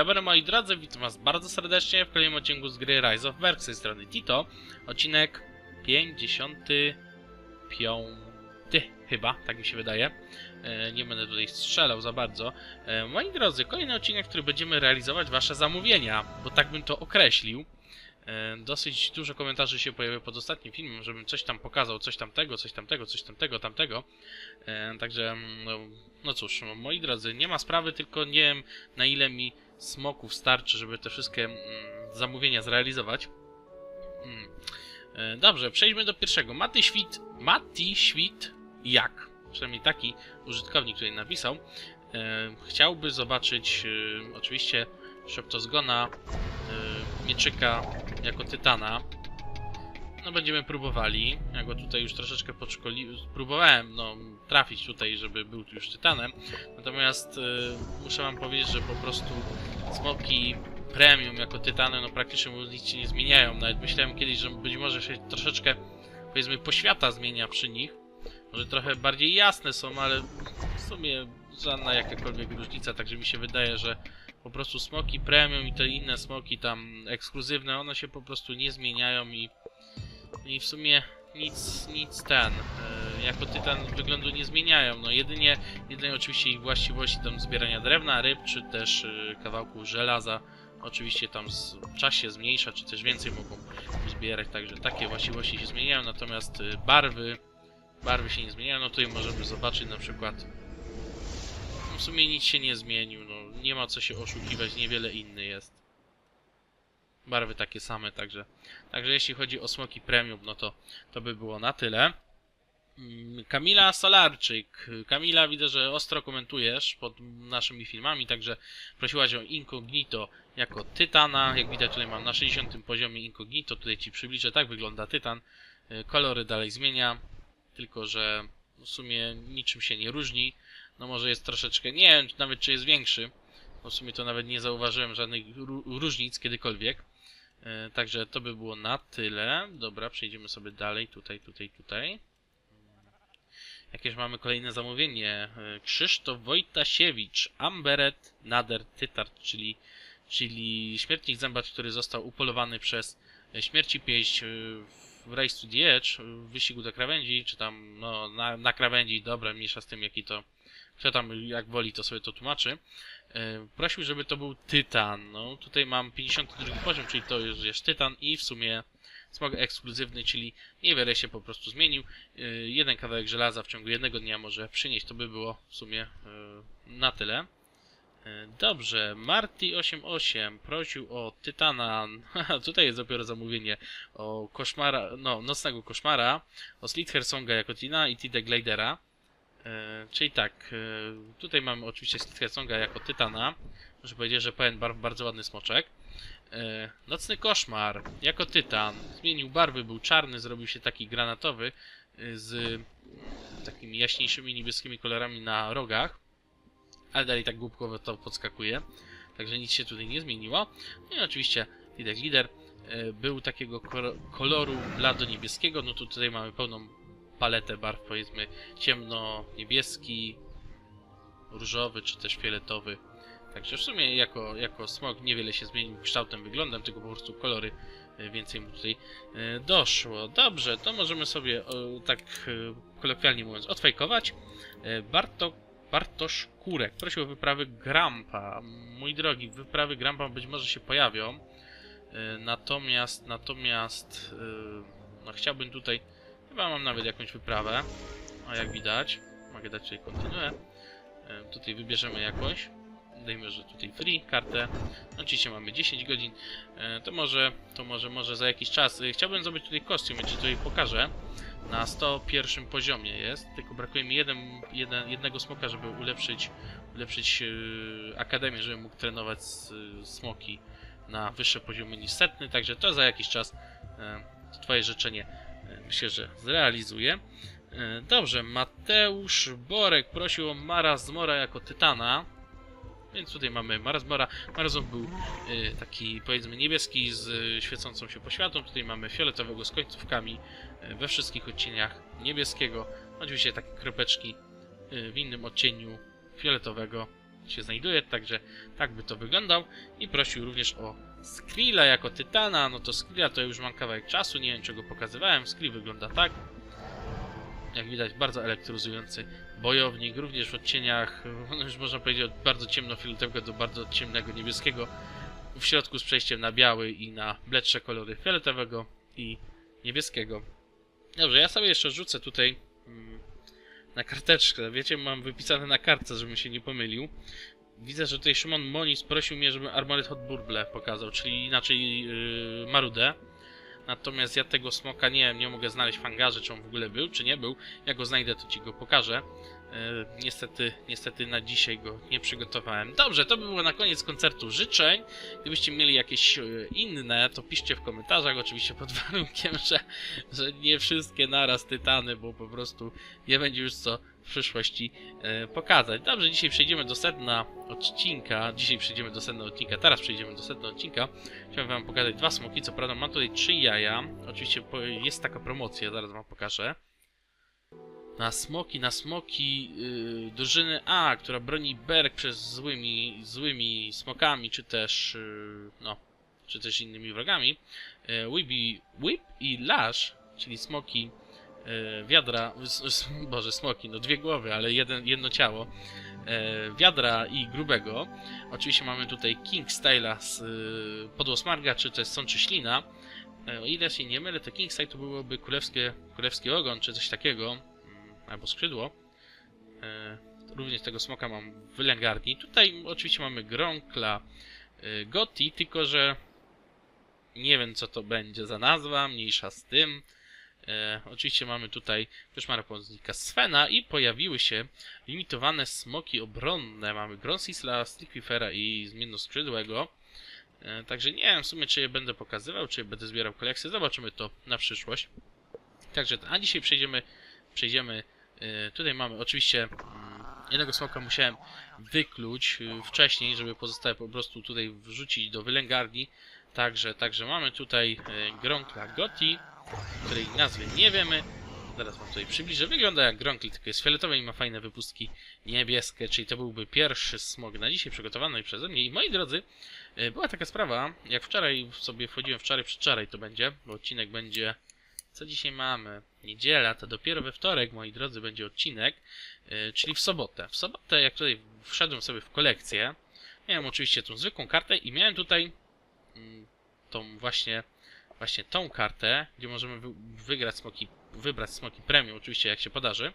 Dobry moi drodzy, witam was bardzo serdecznie w kolejnym odcinku z gry Rise of Berg z tej strony Tito. Odcinek 55 chyba, tak mi się wydaje. E, nie będę tutaj strzelał za bardzo. E, moi drodzy, kolejny odcinek, w którym będziemy realizować wasze zamówienia, bo tak bym to określił. E, dosyć dużo komentarzy się pojawiło pod ostatnim filmem, żebym coś tam pokazał, coś tamtego, coś tamtego, coś tamtego, tamtego. Także, mm, no, no cóż, moi drodzy, nie ma sprawy, tylko nie wiem na ile mi smoków starczy, żeby te wszystkie mm, zamówienia zrealizować. Mm. E, dobrze, przejdźmy do pierwszego. Maty Świt, Mati Świt jak? Przynajmniej taki użytkownik tutaj napisał. E, chciałby zobaczyć e, oczywiście Szeptozgona, Mieczyka jako Tytana. No będziemy próbowali. Ja go tutaj już troszeczkę podszkoli... Próbowałem, no, trafić tutaj, żeby był już Tytanem. Natomiast y, muszę wam powiedzieć, że po prostu smoki premium jako tytany, no praktycznie nic się nie zmieniają. Nawet myślałem kiedyś, że być może się troszeczkę, powiedzmy, poświata zmienia przy nich. Może trochę bardziej jasne są, ale w sumie żadna jakakolwiek różnica, także mi się wydaje, że po prostu smoki premium i te inne smoki tam ekskluzywne, one się po prostu nie zmieniają i, i w sumie nic, nic ten, e, jako tytan wyglądu nie zmieniają, no jedynie, jedynie oczywiście ich właściwości tam zbierania drewna, ryb, czy też e, kawałków żelaza, oczywiście tam z, czas się zmniejsza, czy też więcej mogą zbierać, także takie właściwości się zmieniają, natomiast e, barwy, barwy się nie zmieniają, no tutaj możemy zobaczyć na przykład, w sumie nic się nie zmienił, no nie ma co się oszukiwać, niewiele inny jest. Barwy takie same, także Także jeśli chodzi o smoki premium, no to to by było na tyle. Mm, Kamila Solarczyk. Kamila, widzę, że ostro komentujesz pod naszymi filmami, także prosiłaś o incognito jako tytana. Jak widać tutaj mam na 60 poziomie incognito, tutaj ci przybliżę, tak wygląda tytan. Y, Kolory dalej zmienia, tylko że w sumie niczym się nie różni. No może jest troszeczkę, nie wiem nawet czy jest większy. W sumie to nawet nie zauważyłem żadnych ró- różnic kiedykolwiek. E, Także to by było na tyle. Dobra, przejdziemy sobie dalej. Tutaj, tutaj, tutaj. Jakież mamy kolejne zamówienie. E, Krzysztof Wojtasiewicz, Amberet Nader Tytar, czyli, czyli śmiertnik zębacz, który został upolowany przez e, śmierci pieść w Race to the Edge, w wyścigu do krawędzi, czy tam no, na, na krawędzi, dobra, mniejsza z tym jaki to, kto tam jak woli to sobie to tłumaczy. E, Prosił, żeby to był Tytan. No, tutaj mam 52 poziom, czyli to już jest Tytan i w sumie smog ekskluzywny, czyli niewiele się po prostu zmienił. E, Jeden kawałek żelaza w ciągu jednego dnia może przynieść, to by było w sumie e, na tyle. Dobrze, Marty88 prosił o Tytana, tutaj jest dopiero zamówienie, o koszmara, no, nocnego koszmara, o Slither jako Tina i Tide Glidera. E, czyli tak, e, tutaj mamy oczywiście Slitkersonga jako Tytana. Muszę powiedzieć, że pełen barw, bardzo ładny smoczek. E, Nocny Koszmar jako Tytan. Zmienił barwy, był czarny, zrobił się taki granatowy z takimi jaśniejszymi niebieskimi kolorami na rogach. Ale dalej tak głupkowo to podskakuje. Także nic się tutaj nie zmieniło. No i oczywiście Lider e, był takiego koloru blado-niebieskiego. No to tutaj mamy pełną paletę barw, powiedzmy ciemno-niebieski, różowy czy też fioletowy. Także w sumie jako, jako smog niewiele się zmienił kształtem, wyglądem, tylko po prostu kolory e, więcej mu tutaj e, doszło. Dobrze, to możemy sobie tak e, kolokwialnie mówiąc odfajkować. E, Barto, Bartosz Kurek prosił o wyprawy Grampa. Mój drogi, wyprawy Grampa być może się pojawią. Natomiast, natomiast no chciałbym tutaj Chyba mam nawet jakąś wyprawę. A jak widać, mogę dać tutaj kontynuę. E, Tutaj wybierzemy jakąś. Dajmy, że tutaj free kartę. Oczywiście mamy 10 godzin. E, To może, to może, może za jakiś czas. E, Chciałbym zrobić tutaj kostium, ja ci tutaj pokażę. Na 101 poziomie jest, tylko brakuje mi jeden, jeden, jednego smoka, żeby ulepszyć, ulepszyć akademię, żebym mógł trenować smoki na wyższe poziomy niż setny, także to za jakiś czas to twoje życzenie myślę, że zrealizuję. E, Dobrze, Mateusz Borek prosił o Marazmora jako Tytana. Więc tutaj mamy Marazmora. Marazmor był e, taki powiedzmy niebieski z e, świecącą się poświatą. Tutaj mamy fioletowego z końcówkami we wszystkich odcieniach niebieskiego. Oczywiście takie kropeczki w innym odcieniu fioletowego. się znajduje, także tak by to wyglądał. I prosił również o Skrilla jako Tytana, no to Skrilla to już mam kawałek czasu, nie wiem czego pokazywałem, Skrill wygląda tak. Jak widać bardzo elektryzujący bojownik, również w odcieniach, no już można powiedzieć od bardzo ciemnofioletowego do bardzo ciemnego niebieskiego. W środku z przejściem na biały i na bledsze kolory fioletowego i niebieskiego. Dobrze, ja sobie jeszcze rzucę tutaj mm, na karteczkę. Wiecie, mam wypisane na kartce, żebym się nie pomylił. Widzę, że tutaj Szymon Monis prosił mnie, żebym Armored Hot Burble pokazał, czyli inaczej yy, Marudę. Natomiast ja tego smoka nie, nie mogę znaleźć w hangarze, czy on w ogóle był, czy nie był. Jak go znajdę, to ci go pokażę. E, niestety, niestety na dzisiaj go nie przygotowałem. Dobrze, to by było na koniec koncertu życzeń. Gdybyście mieli jakieś e, inne, to piszcie w komentarzach, oczywiście pod warunkiem, że, że nie wszystkie naraz tytany, bo po prostu nie będzie już co przyszłości e, pokazać. Dobrze, dzisiaj przejdziemy do sedna odcinka. Dzisiaj przejdziemy do sedna odcinka, teraz przejdziemy do sedna odcinka. Chciałem wam pokazać dwa smoki, co prawda mam tutaj trzy jaja. Oczywiście jest taka promocja, zaraz wam pokażę. Na smoki, na smoki yy, drużyny A, która broni Berg przez złymi, złymi smokami, czy też, yy, no, czy też innymi wrogami. Yy, Whipy, Whip i Lash, czyli smoki wiadra, s, s, boże, smoki, no dwie głowy, ale jeden, jedno ciało. Yy, wiadra i grubego. Oczywiście mamy tutaj King Styla z yy, podłosmarga, czy też sączy ślina. E, O ile się nie mylę, to King Style to byłoby królewskie, królewski ogon, czy coś takiego, mm, albo skrzydło. E, Również tego smoka mam w wylęgarni. Tutaj oczywiście mamy Gronkla e, Gotti, tylko że nie wiem co to będzie za nazwa, mniejsza z tym. E, oczywiście mamy tutaj koszmara pomocnika Svena i pojawiły się limitowane smoki obronne. Mamy Gronsisla, Stickfifera i Zmiennoskrzydłego. E, Także nie wiem w sumie, czy je będę pokazywał, czy będę zbierał kolekcję. Zobaczymy to na przyszłość. Także, a dzisiaj przejdziemy, przejdziemy. e, Tutaj mamy oczywiście mm, jednego smoka musiałem wykluć e, wcześniej, żeby pozostałe po prostu tutaj wrzucić do wylęgarni. Także, także mamy tutaj e, Gronkla Gotti, której nazwy nie wiemy. Zaraz wam tutaj przybliżę. Wygląda jak Gronkli, tylko jest fioletowy i ma fajne wypustki niebieskie, czyli to byłby pierwszy smog na dzisiaj przygotowany przeze mnie. I moi drodzy, E, Była taka sprawa, jak wczoraj sobie wchodziłem, wczoraj, przedwczoraj to będzie, bo odcinek będzie... Co dzisiaj mamy? Niedziela, to dopiero we wtorek, moi drodzy, będzie odcinek, e, czyli w sobotę. W sobotę, jak tutaj wszedłem sobie w kolekcję, miałem oczywiście tą zwykłą kartę i miałem tutaj tą właśnie, właśnie tą kartę, gdzie możemy wy, wygrać smoki, wybrać smoki premium, oczywiście jak się podarzy.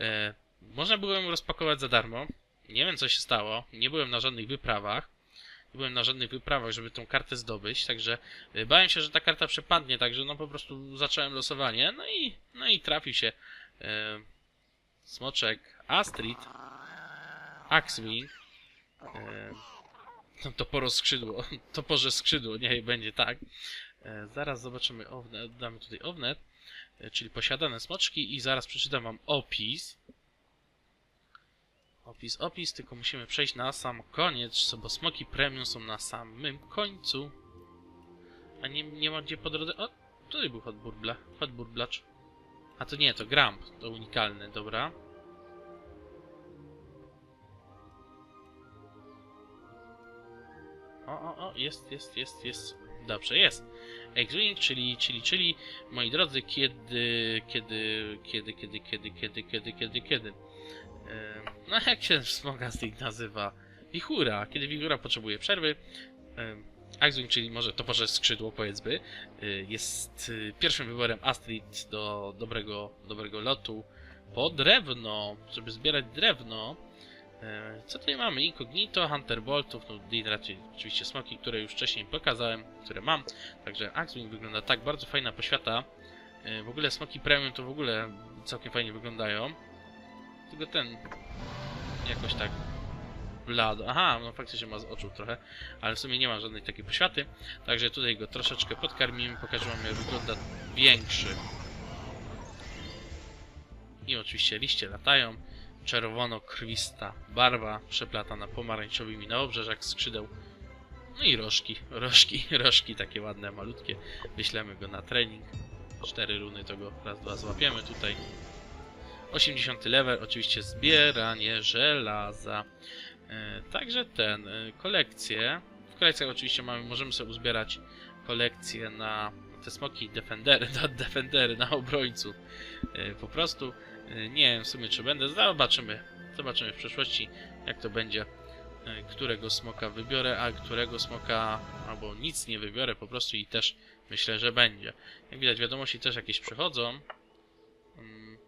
E, można było ją rozpakować za darmo. Nie wiem co się stało, nie byłem na żadnych wyprawach nie byłem na żadnych wyprawach, żeby tą kartę zdobyć, także y, bałem się, że ta karta przepadnie, także no po prostu zacząłem losowanie, no i, no i trafił się e, Smoczek Astrid, Axwing, e, toporo skrzydło, toporze skrzydło, niech będzie tak. E, zaraz zobaczymy, ownet, damy tutaj ownet, e, czyli posiadane smoczki i zaraz przeczytam wam opis. Opis, opis, tylko musimy przejść na sam koniec, bo smoki premium są na samym końcu. A nie, nie ma gdzie po drodze... O, tutaj był hot burbla, hot burblacz. A to nie, to Gramp, to unikalny, dobra. O, o, o, jest, jest, jest, jest. Dobrze, jest. X-Wing, czyli, czyli, czyli, moi drodzy, kiedy, kiedy, kiedy, kiedy, kiedy, kiedy, kiedy, kiedy, kiedy. No jak się Smoga Stick nazywa? Wichura. Kiedy Wichura potrzebuje przerwy, Axwing, czyli może toporze skrzydło powiedzmy, y, jest y, pierwszym wyborem Astrid do dobrego, dobrego lotu po drewno, żeby zbierać drewno. E, Co tutaj mamy? Incognito, Hunter Boltów, no Dean raczej oczywiście smoki, które już wcześniej pokazałem, które mam. Także Axwing wygląda tak, bardzo fajna poświata. E, W ogóle smoki premium to w ogóle całkiem fajnie wyglądają. Tylko ten jakoś tak blado. Aha, no faktycznie ma z oczu trochę, ale w sumie nie ma żadnej takiej poświaty. Także tutaj go troszeczkę podkarmimy, pokażę wam jak wygląda większy. I oczywiście liście latają. Czerwono-krwista barwa przeplatana pomarańczowymi na obrzeżach skrzydeł. No i rożki, rożki, rożki takie ładne, malutkie. Wyślemy go na trening. Cztery runy to go raz, dwa złapiemy tutaj. 80 level, oczywiście zbieranie żelaza. E, także ten, e, kolekcje. W kolekcjach oczywiście mamy, możemy sobie uzbierać kolekcję na te smoki defendery, na defendery, na obrońców. E, po prostu nie wiem w sumie czy będę, zobaczymy. Zobaczymy w przyszłości jak to będzie, e, którego smoka wybiorę, a którego smoka albo nic nie wybiorę po prostu i też myślę, że będzie. Jak widać wiadomości też jakieś przychodzą. Mm,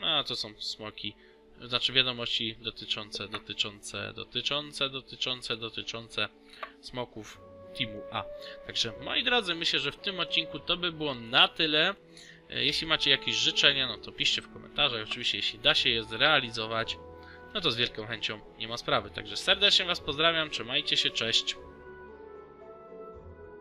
No a to są smoki. Znaczy wiadomości dotyczące, dotyczące, dotyczące, dotyczące, dotyczące smoków Teamu A. Także moi drodzy, myślę, że w tym odcinku to by było na tyle. E, Jeśli macie jakieś życzenia, no to piszcie w komentarzach. Oczywiście, jeśli da się je zrealizować, no to z wielką chęcią nie ma sprawy. Także serdecznie Was pozdrawiam, trzymajcie się, cześć.